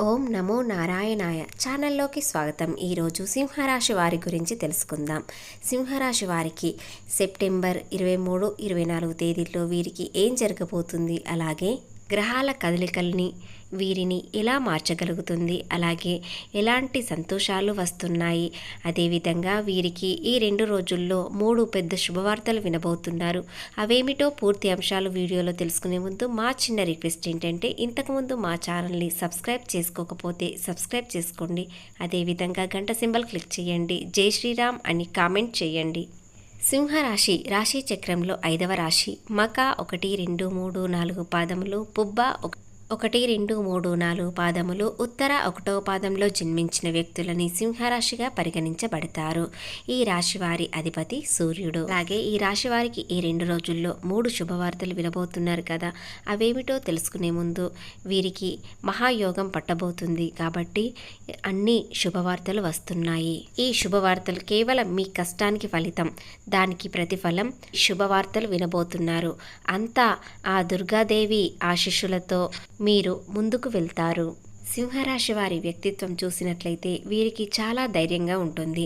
ఓం నమో నారాయణాయ ఛానల్లోకి స్వాగతం. ఈరోజు సింహరాశి వారి గురించి తెలుసుకుందాం. సింహరాశి వారికి సెప్టెంబర్ ఇరవై మూడు ఇరవై నాలుగు తేదీల్లో వీరికి ఏం జరగబోతుంది? అలాగే గ్రహాల కదలికల్ని వీరిని ఎలా మార్చగలుగుతుంది? అలాగే ఎలాంటి సంతోషాలు వస్తున్నాయి? అదేవిధంగా వీరికి ఈ రెండు రోజుల్లో మూడు పెద్ద శుభవార్తలు వినబోతున్నారు. అవేమిటో పూర్తి అంశాలు వీడియోలో తెలుసుకునే ముందు మా చిన్న రిక్వెస్ట్ ఏంటంటే ఇంతకుముందు మా ఛానల్ని సబ్స్క్రైబ్ చేసుకోకపోతే సబ్స్క్రైబ్ చేసుకోండి. అదేవిధంగా గంట సింబల్ క్లిక్ చేయండి. జై శ్రీరామ్ అని కామెంట్ చేయండి. సింహరాశి రాశి చక్రంలో ఐదవ రాశి. మక ఒకటి రెండు మూడు నాలుగు పాదములు. పుబ్బ ఒక ఒకటి రెండు మూడు నాలుగు పాదములు ఉత్తర ఒకటో పాదంలో జన్మించిన వ్యక్తులని సింహరాశిగా పరిగణించబడతారు. ఈ రాశి వారి అధిపతి సూర్యుడు. అలాగే ఈ రాశి వారికి ఈ రెండు రోజుల్లో మూడు శుభవార్తలు వినబోతున్నారు కదా. అవేమిటో తెలుసుకునే ముందు వీరికి మహాయోగం పట్టబోతుంది కాబట్టి అన్ని శుభవార్తలు వస్తున్నాయి. ఈ శుభవార్తలు కేవలం మీ కష్టానికి ఫలితం దానికి ప్రతిఫలం శుభవార్తలు వినబోతున్నారు. అంతా ఆ దుర్గాదేవి ఆశిష్యులతో మీరు ముందుకు వెళ్తారు. సింహరాశి వారి వ్యక్తిత్వం చూసినట్లయితే వీరికి చాలా ధైర్యంగా ఉంటుంది.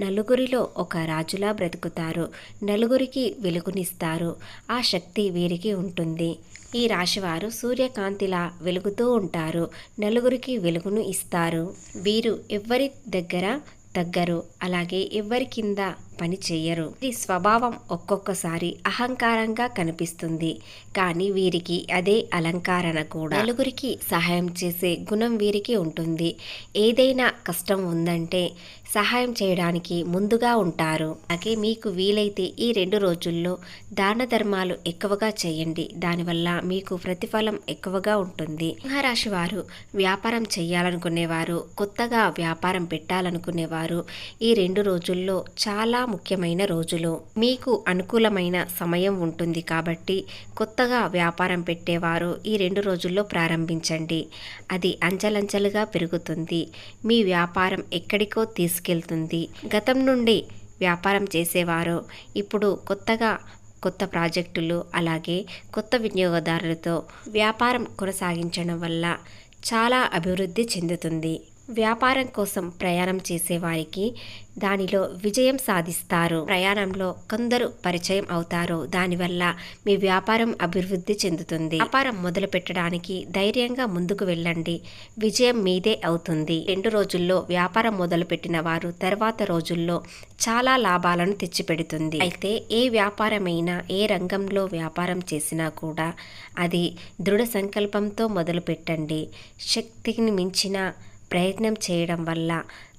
నలుగురిలో ఒక రాజులా బ్రతుకుతారు. నలుగురికి వెలుగునిస్తారు. ఆ శక్తి వీరికి ఉంటుంది. ఈ రాశివారు సూర్యకాంతిలా వెలుగుతూ ఉంటారు. నలుగురికి వెలుగును ఇస్తారు. వీరు ఎవ్వరి దగ్గర తగ్గరు. అలాగే ఎవ్వరి కింద పని చెయ్యరు. ఈ స్వభావం ఒక్కొక్కసారి అహంకారంగా కనిపిస్తుంది. కానీ వీరికి అదే అలంకారణ కూడా. నలుగురికి సహాయం చేసే గుణం వీరికి ఉంటుంది. ఏదైనా కష్టం ఉందంటే సహాయం చేయడానికి ముందుగా ఉంటారు. అలాగే మీకు వీలైతే ఈ రెండు రోజుల్లో దాన ధర్మాలు ఎక్కువగా చేయండి. దానివల్ల మీకు ప్రతిఫలం ఎక్కువగా ఉంటుంది. సింహరాశి వారు వ్యాపారం చేయాలనుకునేవారు కొత్తగా వ్యాపారం పెట్టాలనుకునేవారు ఈ రెండు రోజుల్లో చాలా ముఖ్యమైన రోజులు. మీకు అనుకూలమైన సమయం ఉంటుంది కాబట్టి కొత్తగా వ్యాపారం పెట్టేవారు ఈ రెండు రోజుల్లో ప్రారంభించండి. అది అంచలంచలుగా పెరుగుతుంది. మీ వ్యాపారం ఎక్కడికో తీసుకెళ్తుంది. గతం నుండి వ్యాపారం చేసేవారు. ఇప్పుడు కొత్తగా కొత్త ప్రాజెక్టులు అలాగే కొత్త వినియోగదారులతో వ్యాపారం కొనసాగించడం వల్ల చాలా అభివృద్ధి చెందుతుంది. వ్యాపారం కోసం ప్రయాణం చేసేవారికి దానిలో విజయం సాధిస్తారు. ప్రయాణంలో కొందరు పరిచయం అవుతారు. దానివల్ల మీ వ్యాపారం అభివృద్ధి చెందుతుంది. వ్యాపారం మొదలు పెట్టడానికి ధైర్యంగా ముందుకు వెళ్ళండి. విజయం మీదే అవుతుంది. రెండు రోజుల్లో వ్యాపారం మొదలు పెట్టిన వారు తర్వాత రోజుల్లో చాలా లాభాలను తెచ్చిపెడుతుంది. అయితే ఏ వ్యాపారమైనా ఏ రంగంలో వ్యాపారం చేసినా కూడా అది దృఢ సంకల్పంతో మొదలు పెట్టండి శక్తిని మించిన ప్రయత్నం చేయడం వల్ల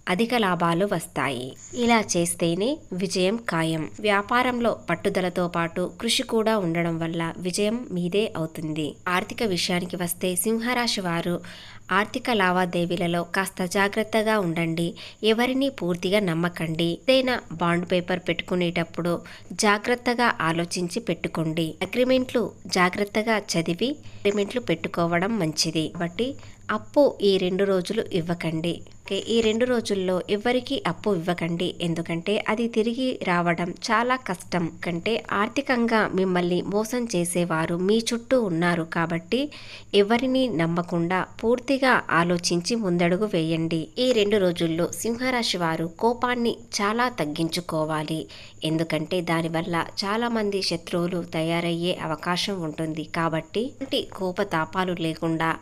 అధిక లాభాలు వస్తాయి. ఇలా చేస్తేనే విజయం ఖాయం. వ్యాపారంలో పట్టుదలతో పాటు కృషి కూడా ఉండడం వల్ల విజయం మీదే అవుతుంది. ఆర్థిక విషయానికి వస్తే సింహరాశి వారు ఆర్థిక లావాదేవీలలో కాస్త జాగ్రత్తగా ఉండండి. ఎవరిని పూర్తిగా నమ్మకండి. ఏదైనా బాండ్ పేపర్ పెట్టుకునేటప్పుడు జాగ్రత్తగా ఆలోచించి పెట్టుకోండి. అగ్రిమెంట్లు జాగ్రత్తగా చదివి అగ్రిమెంట్లు పెట్టుకోవడం మంచిది. కాబట్టి అప్పు ఈ రెండు రోజులు ఇవ్వకండి. ఓకే, ఈ రెండు రోజుల్లో ఎవరికి అప్పు ఇవ్వకండి. ఎందుకంటే అది తిరిగి రావడం చాలా కష్టం. కంటే ఆర్థికంగా మిమ్మల్ని మోసం చేసేవారు మీ చుట్టూ ఉన్నారు కాబట్టి ఎవరిని నమ్మకుండా పూర్తిగా ఆలోచించి ముందడుగు వేయండి. ఈ రెండు రోజుల్లో సింహరాశి వారు కోపాన్ని చాలా తగ్గించుకోవాలి. ఎందుకంటే దానివల్ల చాలా మంది శత్రువులు తయారయ్యే అవకాశం ఉంటుంది. కాబట్టి కోపతాపాలు లేకుండా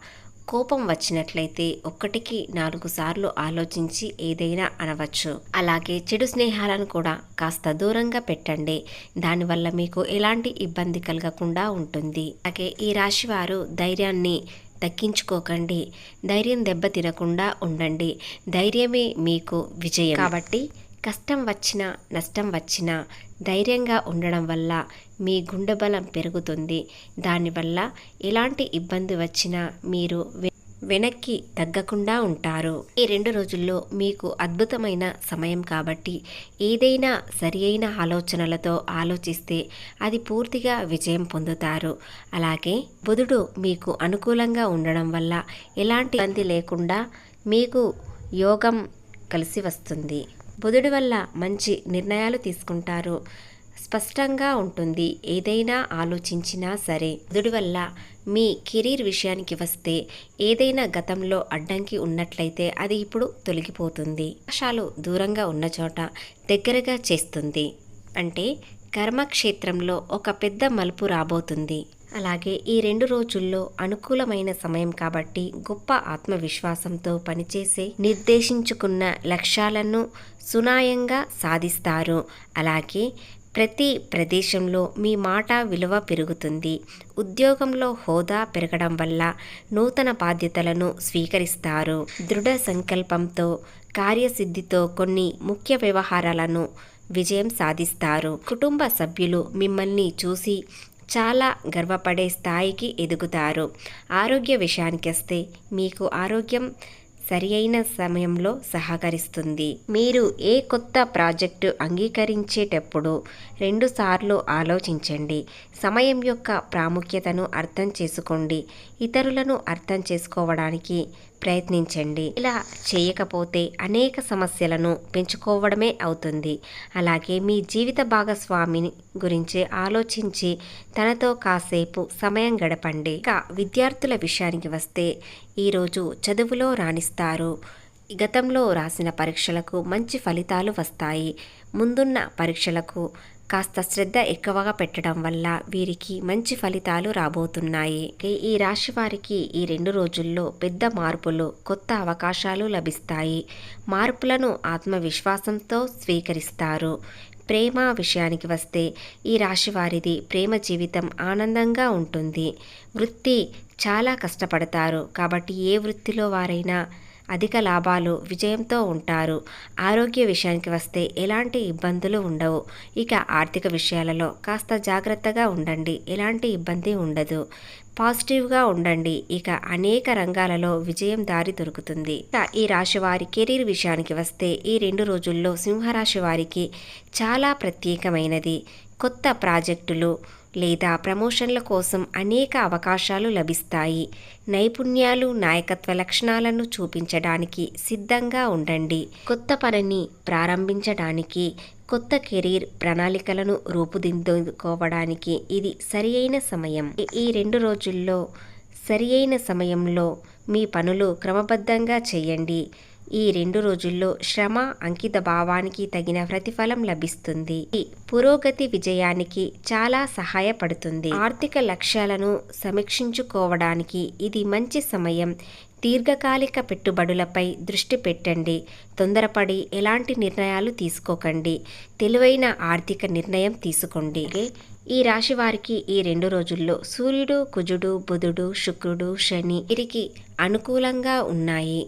కోపం వచ్చినట్లయితే ఒక్కటికి నాలుగు సార్లు ఆలోచించి ఏదైనా అనవచ్చు. అలాగే చెడు స్నేహాలను కూడా కాస్త దూరంగా పెట్టండి. దానివల్ల మీకు ఎలాంటి ఇబ్బంది కలగకుండా ఉంటుంది. అలాగే ఈ రాశి వారు ధైర్యాన్ని దక్కించుకోకండి. ధైర్యం దెబ్బ తినకుండా ఉండండి. ధైర్యమే మీకు విజయం. కాబట్టి కష్టం వచ్చినా నష్టం వచ్చినా ధైర్యంగా ఉండడం వల్ల మీ గుండె బలం పెరుగుతుంది. దానివల్ల ఎలాంటి ఇబ్బంది వచ్చినా మీరు వె- వెనక్కి తగ్గకుండా ఉంటారు. ఈ రెండు రోజుల్లో మీకు అద్భుతమైన సమయం కాబట్టి ఏదైనా సరి అయిన ఆలోచనలతో ఆలోచిస్తే అది పూర్తిగా విజయం పొందుతారు. అలాగే బుధుడు మీకు అనుకూలంగా ఉండడం వల్ల ఎలాంటి ఇబ్బంది లేకుండా మీకు యోగం కలిసి వస్తుంది. బుధుడి వల్ల మంచి నిర్ణయాలు తీసుకుంటారు. స్పష్టంగా ఉంటుంది. ఏదైనా ఆలోచించినా సరే బుధుడి వల్ల మీ కెరీర్ విషయానికి వస్తే ఏదైనా గతంలో అడ్డంకి ఉన్నట్లయితే అది ఇప్పుడు తొలగిపోతుంది. అవకాశాలు దూరంగా ఉన్న చోట దగ్గరగా చేస్తుంది. అంటే కర్మక్షేత్రంలో ఒక పెద్ద మలుపు రాబోతుంది. అలాగే ఈ రెండు రోజుల్లో అనుకూలమైన సమయం కాబట్టి గొప్ప ఆత్మవిశ్వాసంతో పనిచేసే నిర్దేశించుకున్న లక్ష్యాలను సునాయంగా సాధిస్తారు. అలాగే ప్రతి ప్రదేశంలో మీ మాట విలువ పెరుగుతుంది. ఉద్యోగంలో హోదా పెరగడం వల్ల నూతన బాధ్యతలను స్వీకరిస్తారు. దృఢ సంకల్పంతో కార్యసిద్ధితో కొన్ని ముఖ్య వ్యవహారాలను విజయం సాధిస్తారు. కుటుంబ సభ్యులు మిమ్మల్ని చూసి చాలా గర్వపడే స్థాయికి ఎదుగుతారు. ఆరోగ్య విషయానికి వస్తే మీకు ఆరోగ్యం సరి అయిన సమయంలో సహకరిస్తుంది. మీరు ఏ కొత్త ప్రాజెక్టు అంగీకరించేటప్పుడు రెండుసార్లు ఆలోచించండి. సమయం యొక్క ప్రాముఖ్యతను అర్థం చేసుకోండి. ఇతరులను అర్థం చేసుకోవడానికి ప్రయత్నించండి. ఇలా చేయకపోతే అనేక సమస్యలను పెంచుకోవడమే అవుతుంది. అలాగే మీ జీవిత భాగస్వామిని గురించి ఆలోచించి తనతో కాసేపు సమయం గడపండి. ఇక విద్యార్థుల విషయానికి వస్తే ఈరోజు చదువులో రాణిస్తారు. గతంలో రాసిన పరీక్షలకు మంచి ఫలితాలు వస్తాయి. ముందున్న పరీక్షలకు కాస్త శ్రద్ధ ఎక్కువగా పెట్టడం వల్ల వీరికి మంచి ఫలితాలు రాబోతున్నాయి. ఈ రాశి వారికి ఈ రెండు రోజుల్లో పెద్ద మార్పులు కొత్త అవకాశాలు లభిస్తాయి. మార్పులను ఆత్మవిశ్వాసంతో స్వీకరిస్తారు. ప్రేమ విషయానికి వస్తే ఈ రాశి వారిది ప్రేమ జీవితం ఆనందంగా ఉంటుంది. వృత్తి చాలా కష్టపడతారు. కాబట్టి ఏ వృత్తిలో వారైనా అధిక లాభాలు విజయంతో ఉంటారు. ఆరోగ్య విషయానికి వస్తే ఎలాంటి ఇబ్బందులు ఉండవు. ఇక ఆర్థిక విషయాలలో కాస్త జాగ్రత్తగా ఉండండి. ఎలాంటి ఇబ్బంది ఉండదు. పాజిటివ్గా ఉండండి. ఇక అనేక రంగాలలో విజయం దారి దొరుకుతుంది. ఈ రాశి వారి కెరీర్ విషయానికి వస్తే ఈ రెండు రోజుల్లో సింహరాశి వారికి చాలా ప్రత్యేకమైనది. కొత్త ప్రాజెక్టులు లేదా ప్రమోషన్ల కోసం అనేక అవకాశాలు లభిస్తాయి. నైపుణ్యాలు నాయకత్వ లక్షణాలను చూపించడానికి సిద్ధంగా ఉండండి. కొత్త పనిని ప్రారంభించడానికి కొత్త కెరీర్ ప్రణాళికలను రూపుదిద్దుకోవడానికి ఇది సరియైన సమయం. ఈ రెండు రోజుల్లో సరియైన సమయంలో మీ పనులు క్రమబద్ధంగా చేయండి. ఈ రెండు రోజుల్లో శ్రమ అంకిత భావానికి తగిన ప్రతిఫలం లభిస్తుంది. ఈ పురోగతి విజయానికి చాలా సహాయపడుతుంది. ఆర్థిక లక్ష్యాలను సమీక్షించుకోవడానికి ఇది మంచి సమయం. దీర్ఘకాలిక పెట్టుబడులపై దృష్టి పెట్టండి. తొందరపడి ఎలాంటి నిర్ణయాలు తీసుకోకండి. తెలివైన ఆర్థిక నిర్ణయం తీసుకోండి. ఈ రాశి వారికి ఈ రెండు రోజుల్లో సూర్యుడు కుజుడు బుధుడు శుక్రుడు శని వీరికి అనుకూలంగా ఉన్నాయి.